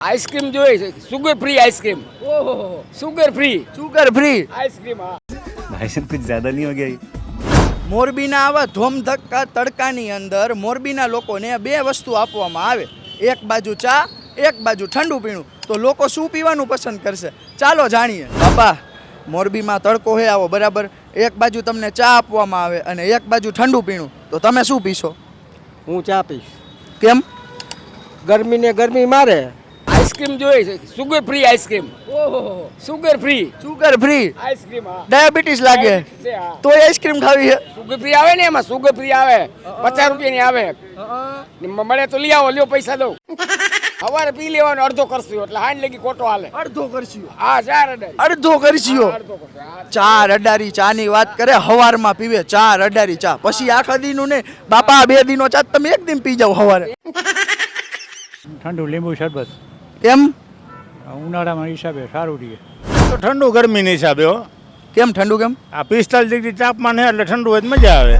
Ice cream જોઈએ છે. Sugar free ice cream. ઓહો. Sugar free sugar free ice cream હા. ભાઈ સાહેબ કુછ જ્યાદા નહીં હો ગયા? મોરબીના આવા ધોમધક્કા તડકાની અંદર મોરબીના લોકોને બે વસ્તુ આપવામાં આવે. એક બાજુ ચા એક બાજુ ઠંડુ પીણું. તો લોકો શું પીવાનું પસંદ કરશે? ચાલો જાણીએ. બાપા મોરબીમાં તડકો હે આવો બરાબર? એક બાજુ તમને ચા આપવામાં આવે અને એક બાજુ ઠંડુ પીણું. તો તમે શું પીશો? હું ચા પીશ. કેમ? ગરમીને ગરમી મારે. આઈસ્ક્રીમ જોઈએ છે. Sugar free ice cream. ઓહો. Sugar free sugar free ice cream હા. ડાયાબિટીસ લાગે. તો આઈસ્ક્રીમ ખાવી છે? સુગર ફ્રી આવે ને એમાં? સુગર ફ્રી આવે. પચાસ રૂપિયાની આવે. મળે તો લઈ આવો લ્યો પૈસા દઉં. સવારે પી લેવાનો અડધો કરશું એટલે હાંડ લગી ખોટો હાલે. અડધો કરશું. હા ચાર અડારી. અડધો કરશું? ચાર અડારી ચા ની વાત કરે હવારમાં પીવે ચાર અડારી ચા. પછી આખા દીનું ને બાપા બે દીનો ચા તમે એક દિન પી જાવ હવારે ઠંડુ લીંબુ શરબત. કેમ ઉનાળામાં હિસાબે સારું રહે. તો ઠંડુ ગરમીની હિસાબે હો. કેમ ઠંડુ કેમ? આ પિસ્તાલીસ ડિગ્રી તાપમાન છે એટલે ઠંડુ હોય તો મજા આવે.